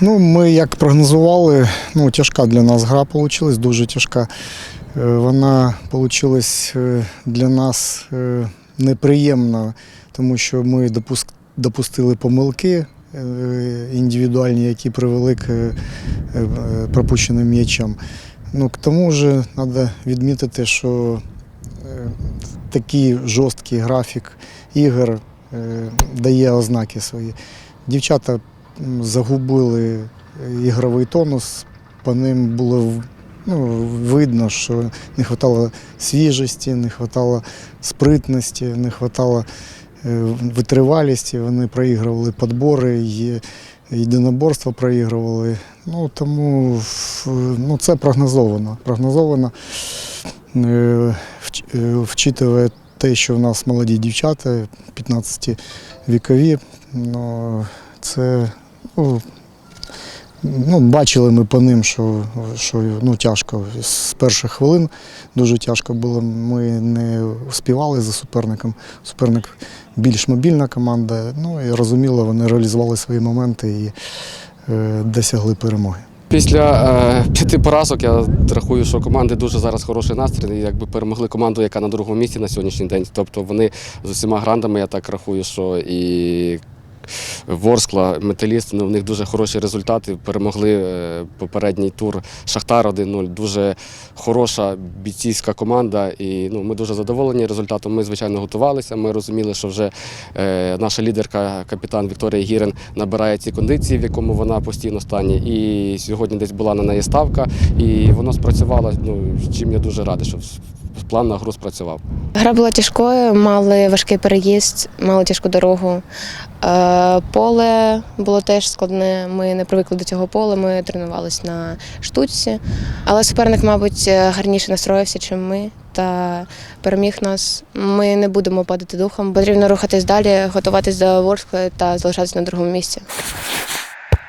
Ну, ми як прогнозували, ну, тяжка для нас гра вийшла, дуже тяжка. Е, Вона вийшла для нас е, неприємна, тому що ми допустили помилки е, індивідуальні, які привели к е, е, пропущеним м'ячам. Ну, к тому ж треба відмітити, що е, такий жорсткий графік ігор е, дає ознаки свої. Дівчата загубили ігровий тонус, по ним було ну, видно, що не вистачало свіжості, не вистачало спритності, не вистачало е, витривалісті. Вони проігрували підбори, і єдиноборства проігрували. Ну, тому ну, це прогнозовано. Прогнозовано, е, е, вчитує те, що в нас молоді дівчата, 15 вікові. Ну, це ну, бачили ми по ним, що, що ну, тяжко. З перших хвилин дуже тяжко було. Ми не співали за суперником. Суперник більш мобільна команда. Ну і розуміло, вони реалізували свої моменти і е, досягли перемоги. Після е, п'яти поразок я рахую, що команди дуже зараз хороший настрій. Якби перемогли команду, яка на другому місці на сьогоднішній день. Тобто вони з усіма грандами, я так рахую, що і Ворскла, Металіст, ну, в них дуже хороші результати. Перемогли е, попередній тур Шахтар 1-0. Дуже хороша бійцівська команда. І ну, ми дуже задоволені результатом. Ми, звичайно, готувалися. Ми розуміли, що вже е, наша лідерка, капітан Вікторія Гірин, набирає ці кондиції, в якому вона постійно стані. І сьогодні десь була на неї ставка, і воно спрацювало. Ну, чим я дуже радий, що план на гру спрацював. Гра була тяжкою, мали важкий переїзд, мали тяжку дорогу. Е, Поле було теж складне. Ми не привикли до цього поля, ми тренувалися на штучці. Але суперник, мабуть, гарніше настроївся, ніж ми, та переміг нас. Ми не будемо падати духом. Потрібно рухатись далі, готуватись до Ворскли та залишатися на другому місці.